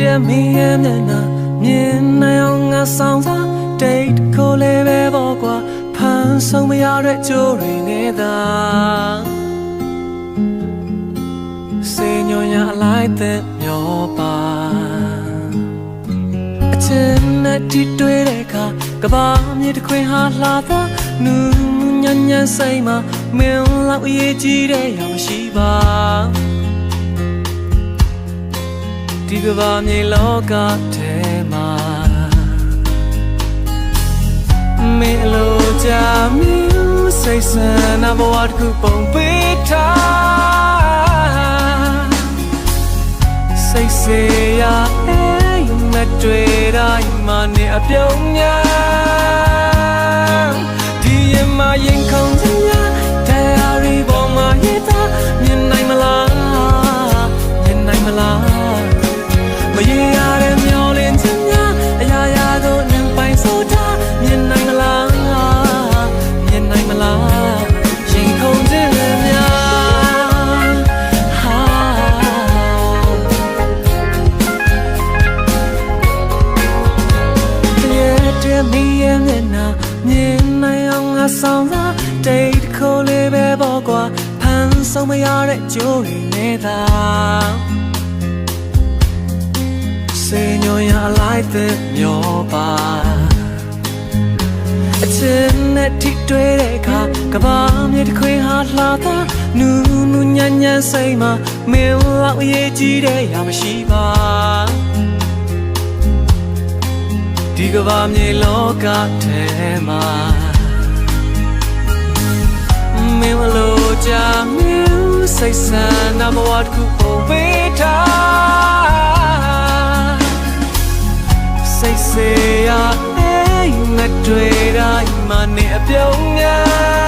ရဲ့တည်းမင်းရဲ့မျက်နှာမြင်နိုင်အောင်ငါဆောင်စား date ကိုလည်းပဲပေါ့ကွာဖန်ဆုံးမရတဲ့ကြိုးတွေနဲ့သာစေညွန်ရအလိုက်တဲ့မျောပါအချင်းနဲ့တီတွေ့တဲ့အခါကဘာမြေတစ်ခွင်ဟာလှသာနူးနူးညံ့ညံ့စိတ်မှာမင်းလောက်အရေးကြီးတဲ့ရမရှိပါ ဒီကဘာမြေလောကထဲမှာမင်းလိုချာမြူစိတ်ဆန္ဒဘဝတစ်ခုပုံပေးထားစိတ်စေရအိမ်မတွေ့တိုင်းမှာနေအပြုံးများဒီရင်မရင်ခုန် စေညွန်ရလိုက်တဲ့မျောပါအချင်းနဲ့ထိတွေ့တဲ့အခါကဘာမြေတစ်ခွေဟာလှသာနူးနူးညံ့ညံ့စိတ်မှာမင်းလောက်အရေးကြီးတဲ့ရမရှိပါဒီကဘာမြေလောကထဲမှာမင်းမလို့ကြမြူစိတ်ဆန္ဒဘဝတစ်ခုပုံပေးထား စိတ်စေရအိမ်မတွေ့တိုင်းမှာနေအပြုံးများ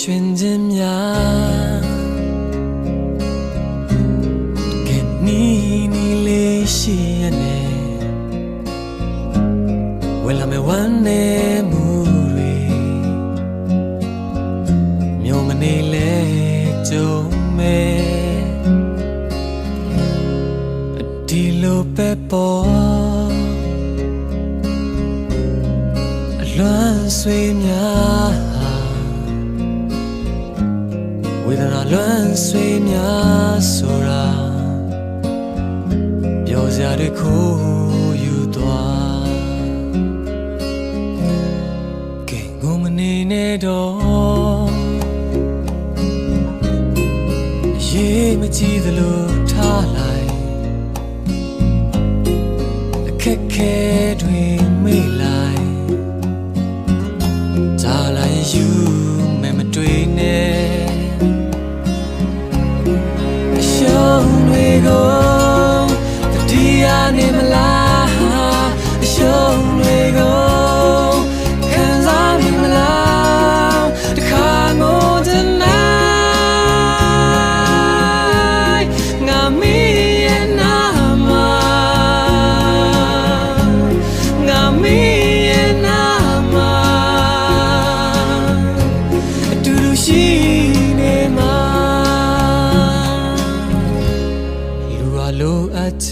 ရွှင်ခြင်းများကဲနီနီလေးရှိရနေဝယ်လာမဝမ်းနေမှုတွေမြို့မနေလဲကြုံမဲ့ဒီလိုပဲပေါ်အလွမ်းဆွေးများ နေနဲ့တော့ရေးမကြည့်သလိုထားလို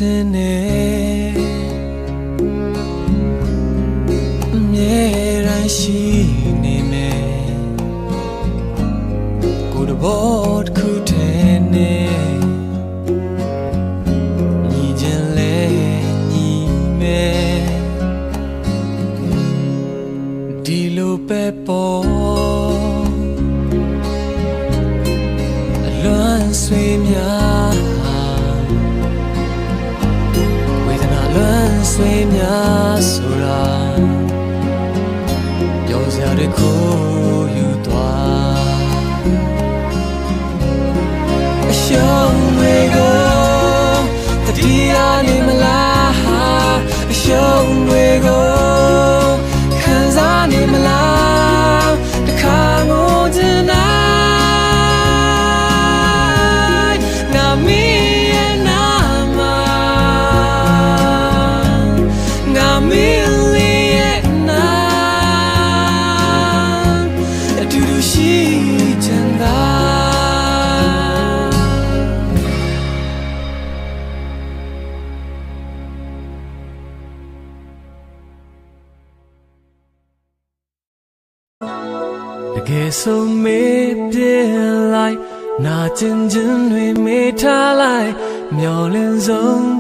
ခြင်းနဲ့အမြဲတမ်းရှိနေမယ်ကိုယ်တဘောတစ်ခုတည်းနဲ့ညီခြင်းလဲညီမယ်ဒီလိုပဲပေါ်အလွန်ဆွေများ ဆွေများဆိုတာပြောစရာတွေကို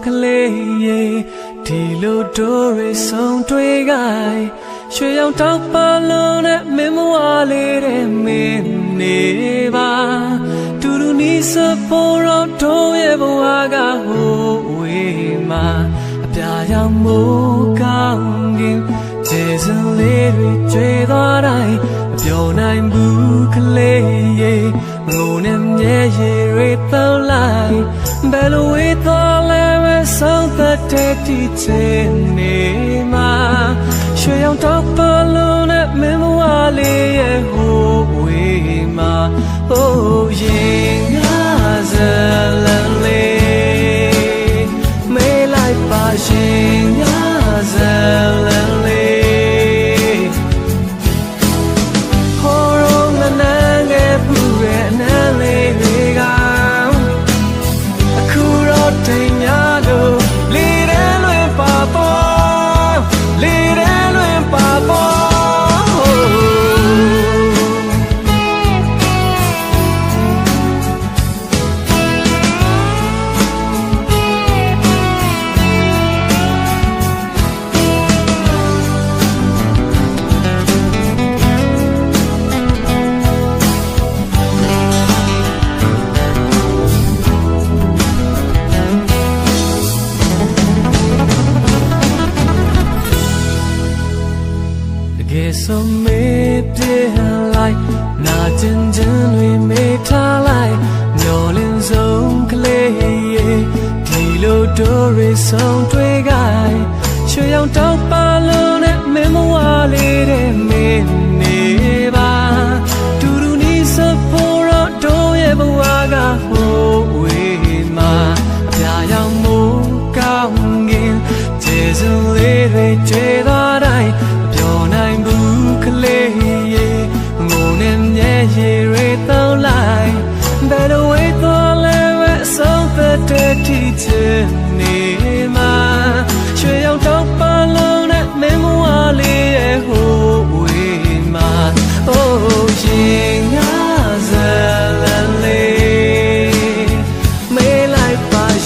ကလေးရေဒီလိုတို့ရဆုံးတွေ့ခိုင်ရွှေရောင်တောက်ပါလုံးနဲ့မင်းမဝလေးတဲ့မင်းနေပါတူတူနီးစပေါ်တော့တို့ရဲ့ဘဝကဟိုဝေးမှာအပြာရောင်မိုးကောင်းကင်ကျေစံလေးတွေကျွေသွားတိုင်းမပြောနိုင်ဘူးကလေးရေငိုနဲ့မျက်ရည်တွေတောက်လိုက်ဘယ်လိုဝေးသွား လဲမဆုံးသက်တဲ့ဒီချင်နေမှာရွှေရောင်တောက်ပါလုံးနဲ့မင်းမဝလေးရဲ့ဟိုဝေးမှာ Oh yeah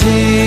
လို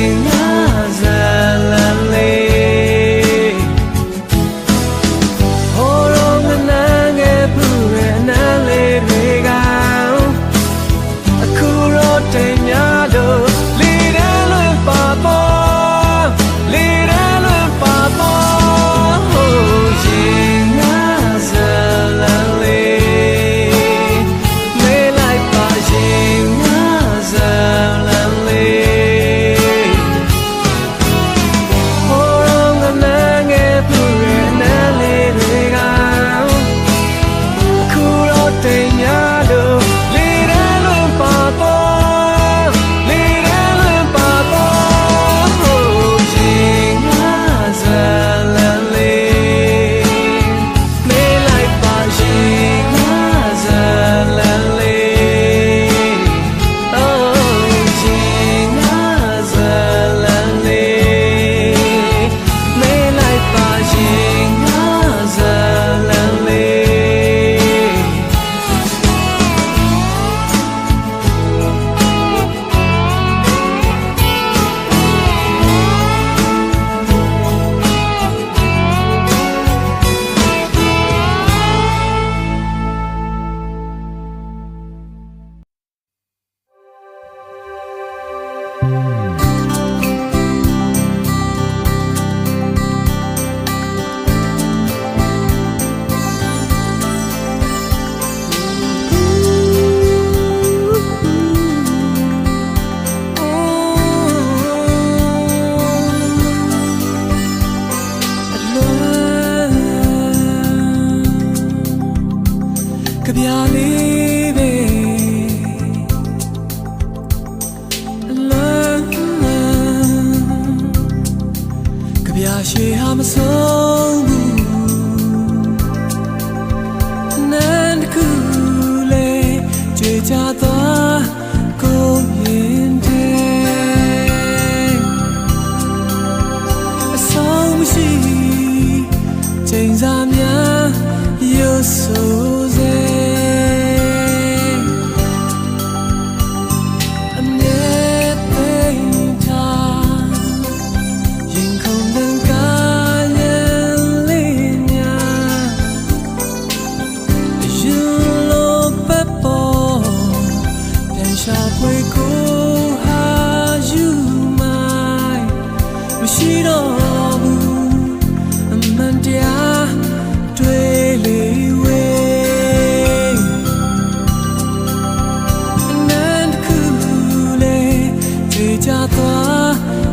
ကဗျာ ည်